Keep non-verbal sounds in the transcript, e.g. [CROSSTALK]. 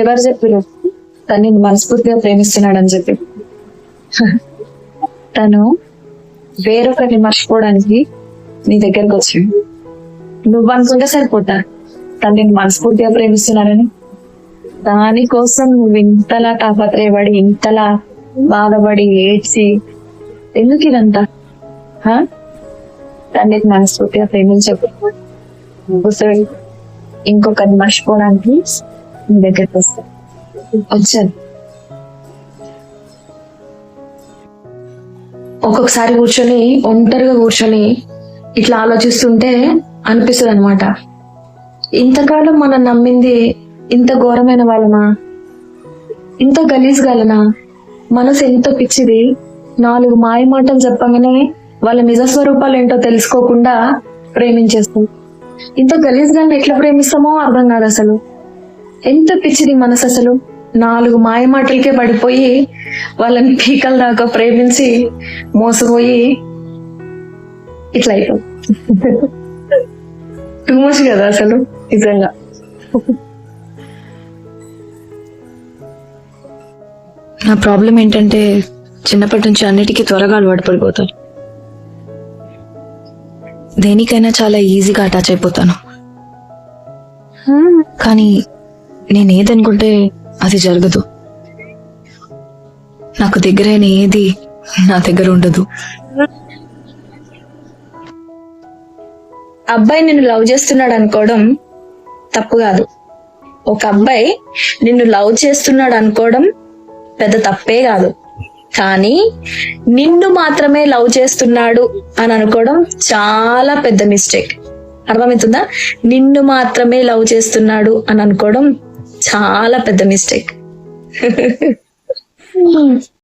ఎవరు చెప్పారు తను మనస్ఫూర్తిగా ప్రేమిస్తున్నాడని చెప్పి. తను వేరొకరిని మర్చిపోవడానికి నీ దగ్గరకు వచ్చాడు. నువ్వు అనుకుంటే సరిపోతా. తను నేను మనస్ఫూర్తిగా ప్రేమిస్తున్నాడని దానికోసం నువ్వు ఇంతలా తాపత్రయపడి ఇంతలా బాధపడి ఏడ్చి ఎందుకు ఇదంతా? హా? తను నీకు మనస్ఫూర్తిగా ప్రేమించకు. ఇంకొకరిని మర్చిపోవడానికి నీ దగ్గరికి వస్తా. వచ్చాను. ఒక్కొక్కసారి కూర్చొని ఒంటరిగా కూర్చొని ఇట్లా ఆలోచిస్తుంటే అనిపిస్తుంది అనమాట ఇంతకాలం మనం నమ్మింది ఇంత ఘోరమైన వాళ్ళనా? ఇంత గలీజ్ గలనా మనసు ఎంత పిచ్చిది. నాలుగు మాయ మాటలు చెప్పగానే వాళ్ళ నిజ స్వరూపాలు ఏంటో తెలుసుకోకుండా ప్రేమించేస్తాం. ఇంత గలీజ్ గాని ఎట్లా ప్రేమిస్తామో అర్థం కాదు అసలు ఎంత పిచ్చిది మనసు అసలు. నాలుగు మాయ మాటలకే పడిపోయి వాళ్ళని పీకల దాకా ప్రేమించి మోసపోయి ఇట్లా అయిపోయి టూ మచ్ కదా అసలు నిజంగా. నా ప్రాబ్లం ఏంటంటే చిన్నప్పటి నుంచి అన్నిటికీ త్వరగా అలవాటు పడిపోతాను. దేనికైనా చాలా ఈజీగా అటాచ్ అయిపోతాను. కానీ నేనేదనుకుంటే అది జరగదు. నాకు దగ్గరైన ఏది నా దగ్గర ఉండదు. అబ్బాయి నిన్ను లవ్ చేస్తున్నాడు అనుకోవడం తప్పు కాదు. ఒక అబ్బాయి నిన్ను లవ్ చేస్తున్నాడు అనుకోవడం పెద్ద తప్పే కాదు. కానీ నిన్ను మాత్రమే లవ్ చేస్తున్నాడు అని అనుకోవడం చాలా పెద్ద మిస్టేక్ అర్థమవుతుందా? నిన్ను మాత్రమే లవ్ చేస్తున్నాడు అని అనుకోవడం చాలా పెద్ద మిస్టేక్ [LAUGHS]